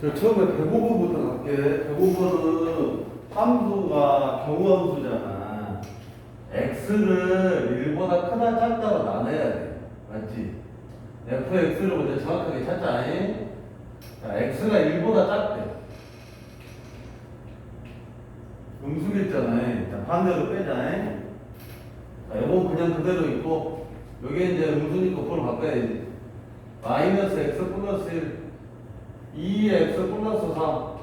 저 처음에 배고프부터 갈게. 배고프는 함수가 경우함수잖아. x를 1보다 크다 작다로 나눠야 돼. 맞지? fx를 먼저 정확하게 찾자. 자, x가 1보다 작대. 음수겠잖아. 자, 반대로 빼자. 자, 요건 그냥 그대로 있고, 요게 이제 음수니까 그걸 바꿔야지. 마이너스 x 플러스 1. 2x 플러스 3.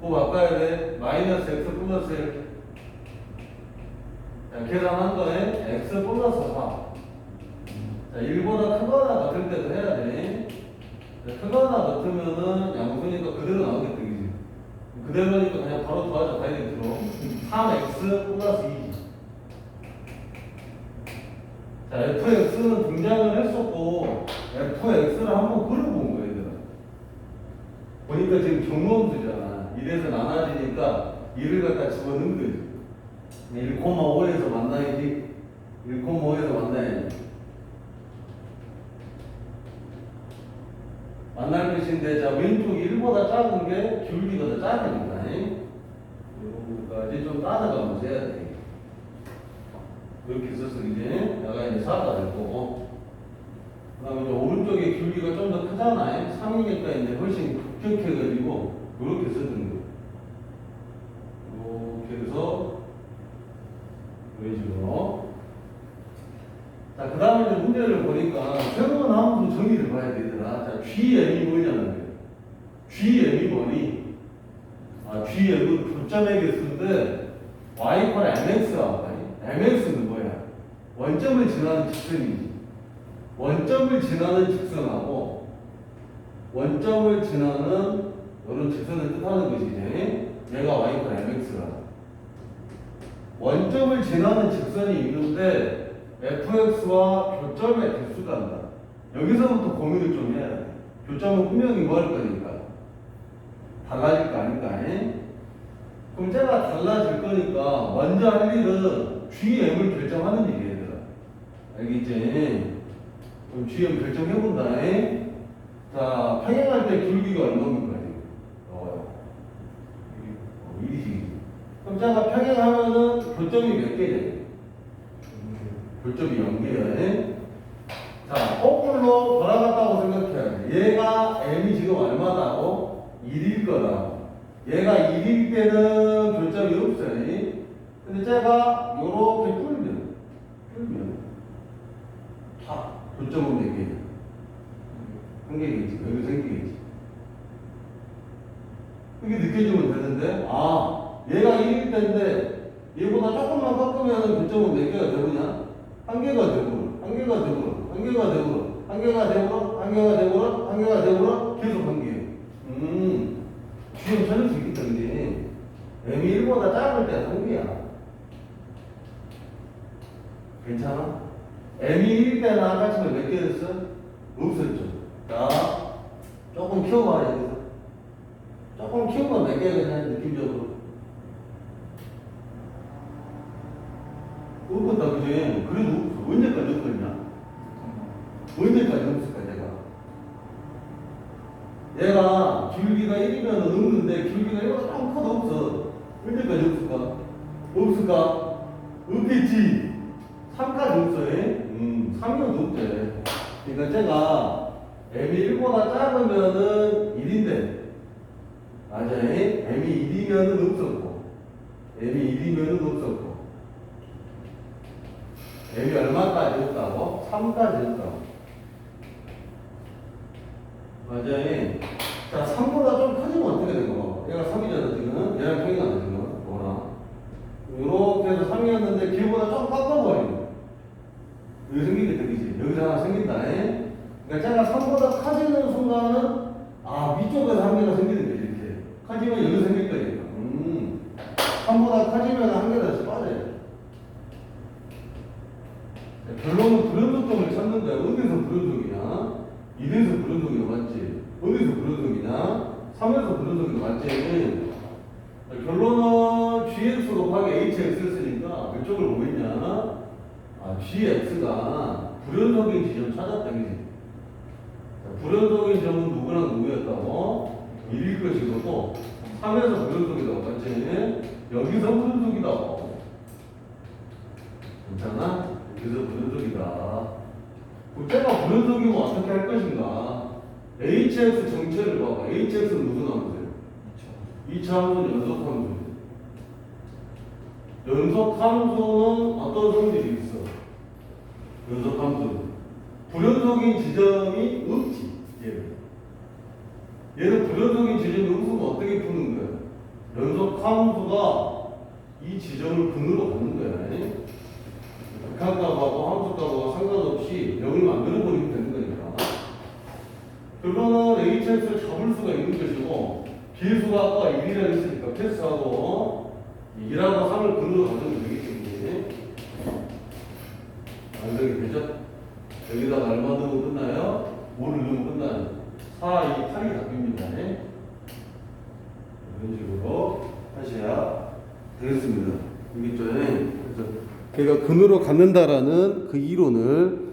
그거 바꿔야 돼. 마이너스 x 플러스 1. 자, 계산한 거에 x 플러스 4. 자, 1보다 크거나 같을 때도 해야 돼. 자, 크거나 같으면은 양수니까 그대로 나오겠다, 그지? 그대로니까 그냥 바로 더하자, 다이렉트로. 3x 플러스 2. 자, fx는 등장을 했었고, fx를 한번 얘들아. 보니까 지금 경험수잖아. 이래서 나눠지니까 이를 갖다 집어넣은 거지. 1,5에서 만나야지. 1,5에서 만나야지. 만날 것인데, 자, 왼쪽 1보다 작은 게 줄기가 더 작으니까. 요거까지 좀 따라가면서 해야 돼. 이렇게 있어서 이제 내가 이제 4가 될 거고. 그 다음에 이제 오른쪽에 줄기가 좀 더 크잖아요. 3이니까 이제 훨씬 급격해가지고, 이렇게 썼던 거예요. 이렇게 해서, 이런 식으로. 자, 그 다음에 이제 문제를 보니까, 새로운 함수 정의를 봐야 되더라. 자, GM이 뭐냐는 거예요. GM이 뭐니? 아, GM은 교점의 개수인데, Y 콜 MX라고 하니? MX는 뭐야? 원점을 지나는 직선이지. 원점을 지나는 직선하고 원점을 지나는 이런 직선을 뜻하는 것이지. 얘가 y 콜 mx라. 원점을 지나는 직선이 있는데 fx와 교점의 개수가 한다. 여기서부터 고민을 좀 해야 돼. 교점은 분명히 뭐할 거니까 달라질 거 아닌가? 그럼 제가 달라질 거니까 먼저 할 일은 GM을 결정하는 일이에요. 알겠지? 그럼 GM 결정해본다. 자, 평행할 때 줄기가 얼마입니까? 지금? 나와요. 어, 1이지. 그럼 제가 평행하면은 교점이 몇 개냐? 교점이 0개야. 자, 거꾸로 돌아갔다고 생각해야 돼. 얘가 m이 지금 얼마다고? 1일 거다. 얘가 1일 때는 교점이 없어요. 근데 제가 요렇게 풀면, 풀면, 다 교점은 몇 개냐? 한 개겠지. 여기서 한 개겠지. 그게 느껴지면 되는데, 아, 얘가 1일 때인데, 얘보다 조금만 깎으면 교점은 몇 개가 되느냐? 한 개가 되고, 한 개가 되고, 한 개가 되고, 한 개가 되고, 한 개가 되고, 한 개가 되고, 계속 한 개예요. 음, 지금 찾을 수 있기 때문에, m이 1보다 작을 때는 한 개야. 괜찮아? m이 1일 때는 아까 처럼 몇 개 됐어? 없었죠. 자, 조금 키워봐야 돼. 조금 키우면 몇 개가 되냐, 느낌적으로. 없었다, 그지? 그래도 없어. 언제까지 없었냐? 언제까지 없을까, 내가? 얘가 줄기가 1이면 없는데 줄기가 1보다 조금 커도 없어. 언제까지 없을까? 없을까? 없겠지. 3까지 없어, 예? 음, 3년도 없대. 그러니까 제가 m이 1보다 작으면은 1인데, 맞아요. m이 1이면은 없었고, m이 1이면은 없었고, m이 얼마까지 없다고? 3까지 없다고. 맞아요. 자, 3보다 좀 커지면 어떻게 되는 거? 얘가 3이잖아, 지금. 얘랑 평행하네, 지금. 뭐랑. 요렇게 해서 3이었는데, 길보다 좀 깎아버리는 거. 여기 생기겠다, 그지? 여기서 하나 생긴다. 제가 3보다 커지는 순간은, 아, 위쪽에서 한 개가 생기는 거지, 이렇게. 커지면 여기 생길 거니까. 음. 3보다 커지면 한 개가 빠져요. 결론은 불연속점을 찾는데, 어디서 불연속이냐? 1에서 불연속이가 맞지? 어디서 불연속이냐? 3에서 불연속이가 맞지? 결론은 gx 곱하기 hx를 쓰니까 몇 쪽을 보겠냐? 아, gx가 불연속인 지점 찾았다, 그지? 자, 불연속인 점은 누구랑 누구였다고? 1일 것이고 또 3에서 불연속이다. 맞지? 여기서 불연속이다. 괜찮아? 여기서 불연속이다. 국제가 불연속이면 어떻게 할 것인가? hx 정체를 봐봐. hx는 무슨 함수예요? 이차 함수는 연속 함수예요. 연속 함수는 어떤 성질이 있어? 연속 함수는 불연속인 지점이. 얘는. 얘는 불연속인 지점이 없으면 어떻게 푸는 거야? 연속 함수가 이 지점을 근으로 갖는 거야. 극한값하고 함수값하고 상관없이 0을 만들어 버리면 되는 거니까. 그러면 HX를 잡을 수가 있는 것이고 비수가 아까 1이라고 했으니까 패스하고 2라고 3을 근으로 가져오면 되기 때문에 완성이 되죠? 여기다가 얼마 넣으면 끝나요? 5를 넣으면 끝나요. 4, 2, 8이 바뀝니다. 이런 식으로 하셔야 걔가 근으로 갖는다라는 그 이론을